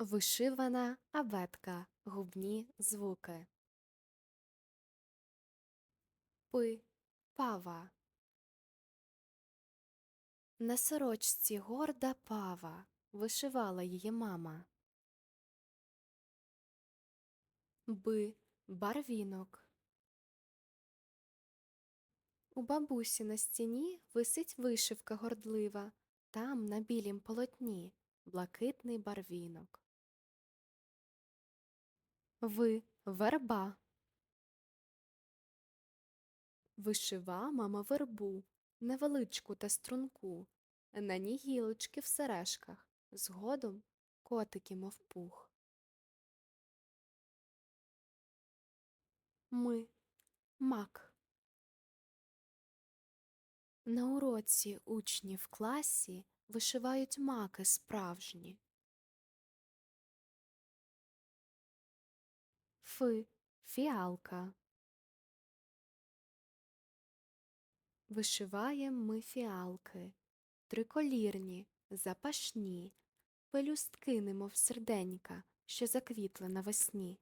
Вишивана абетка. Губні звуки. Пи. Пава. На сорочці горда пава. Вишивала її мама. Би. Барвінок. У бабусі на стіні висить вишивка гордлива. Там, на білім полотні, блакитний барвінок. Ви верба. Вишива мама вербу, невеличку та струнку, на ній гілочки в сережках, згодом котики, мов пух. Ми мак. На уроці учні в класі вишивають маки справжні. Фи фіалка. Вишиваєм ми фіалки, триколірні, запашні, пелюстки, немов серденька, що заквітли навесні.